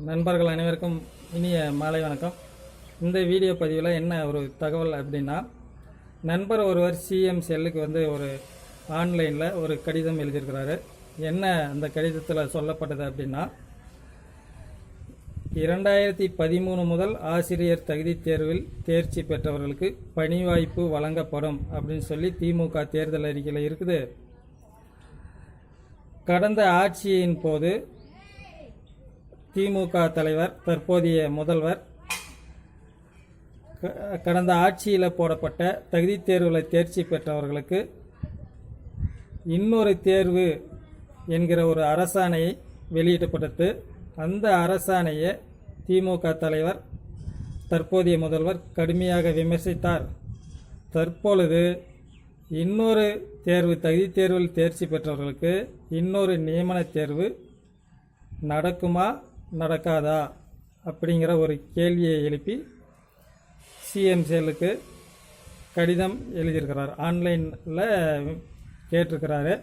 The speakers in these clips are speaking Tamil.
நண்பர்கள் அனைவருக்கும் இனிய மாலை வணக்கம். இந்த வீடியோ பதிவில் என்ன ஒரு தகவல் அப்படின்னா நண்பர் ஒருவர் சிஎம் செல்லுக்கு வந்து ஒரு ஆன்லைனில் ஒரு கடிதம் எழுதியிருக்கிறாரு. என்ன அந்த கடிதத்தில் சொல்லப்பட்டது அப்படின்னா இரண்டாயிரத்தி பதிமூணு முதல் ஆசிரியர் தகுதி தேர்வில் தேர்ச்சி பெற்றவர்களுக்கு பணி வாய்ப்பு வழங்கப்படும் அப்படின்னு சொல்லி திமுக தேர்தல் அறிக்கையில் இருக்குது. கடந்த ஆட்சியின் போது திமுக தலைவர் தற்போதைய முதல்வர். க- கடந்த ஆட்சியில் போடப்பட்ட தகுதி தேர்வில் தேர்ச்சி பெற்றவர்களுக்கு இன்னொரு தேர்வு என்கிற ஒரு அரசாணையை வெளியிடப்பட்டது. அந்த அரசாணையை திமுக தலைவர் தற்போதைய முதல்வர் கடுமையாக விமர்சித்தார். தற்பொழுது இன்னொரு தேர்வு தகுதி தேர்வில் தேர்ச்சி பெற்றவர்களுக்கு இன்னொரு நியமன தேர்வு நடக்குமா? நடக்காதா அப்படிங்கிற ஒரு கேள்வியை எழுப்பி சிஎம் செயலுக்கு கடிதம் எழுதியிருக்கிறார். ஆன்லைனில் கேட்டிருக்கிறாரு.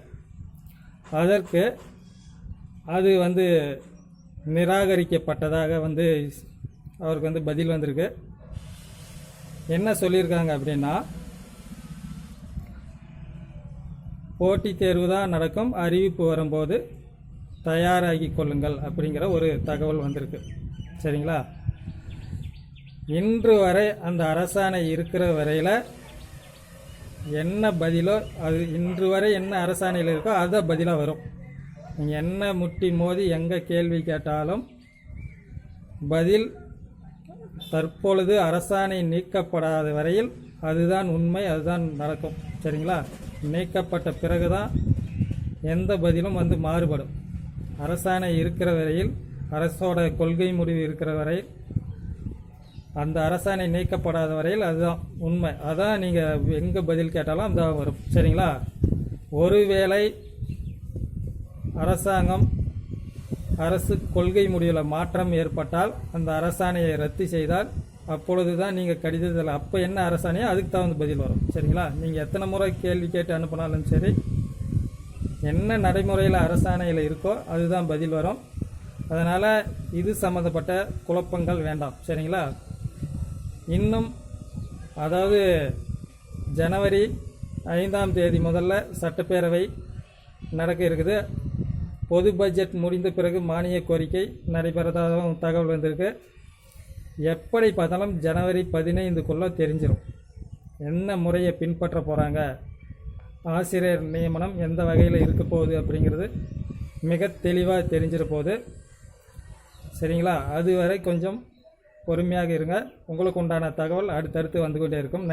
அதற்கு அது வந்து நிராகரிக்கப்பட்டதாக வந்து அவருக்கு வந்து பதில் வந்திருக்கு. என்ன சொல்லியிருக்காங்க அப்படின்னா போட்டித் தேர்வு தான் நடக்கும் அறிவிப்பு வரும்போது தயாராகி கொள்ளுங்கள் அப்படிங்கிற ஒரு தகவல் வந்திருக்கு. சரிங்களா? இன்று வரை அந்த அரசாணை இருக்கிற வரையில் என்ன பதிலோ அது இன்று வரை என்ன அரசாணையில் இருக்கோ அதை பதிலாக வரும். நீங்கள் என்ன முட்டி மோதி எங்கே கேள்வி கேட்டாலும் பதில் தற்பொழுது அரசாணை நீக்கப்படாத வரையில் அதுதான் உண்மை அதுதான் நடக்கும். சரிங்களா? நீக்கப்பட்ட பிறகுதான் எந்த பதிலும் வந்து மாறுபடும். அரசாணை இருக்கிற வரையில் அரசோட கொள்கை முடிவு இருக்கிற வரையில் அந்த அரசாணை நீக்கப்படாத வரையில் அதுதான் உண்மை. அதான் நீங்கள் எங்கே பதில் கேட்டாலும் அந்த வரும் சரிங்களா? ஒருவேளை அரசாங்கம் அரசு கொள்கை முடிவில் மாற்றம் ஏற்பட்டால் அந்த அரசாணையை ரத்து செய்தால் அப்பொழுது தான் நீங்கள் கடிதத்தில் அப்போ என்ன அரசாணையோ அதுக்கு தகுந்த பதில் வரும். சரிங்களா? நீங்கள் எத்தனை முறை கேள்வி கேட்டு அனுப்பினாலும் சரி என்ன நடைமுறையில் அரசாணையில் இருக்கோ அதுதான் பதில் வரும். அதனால் இது சம்மந்தப்பட்ட குழப்பங்கள் வேண்டாம். சரிங்களா? இன்னும் அதாவது ஜனவரி ஐந்தாம் தேதி முதல்ல சட்டப்பேரவை நடக்க இருக்குது. பொது பட்ஜெட் முடிந்த பிறகு மானிய கோரிக்கை நடைபெறதாகவும் தகவல் வந்திருக்கு. எப்படி பார்த்தாலும் ஜனவரி பதினைந்துக்குள்ளே தெரிஞ்சிடும் என்ன முறையை பின்பற்ற போகிறாங்க ஆசிரியர் நியமனம் எந்த வகையில் இருக்க போகுது அப்படிங்கிறது மிக தெளிவாக தெரிஞ்சிட போகுது. சரிங்களா? அதுவரை கொஞ்சம் பொறுமையாக இருங்க. உங்களுக்கு உண்டான தகவல் அடுத்தடுத்து வந்து கொண்டே இருக்கும்.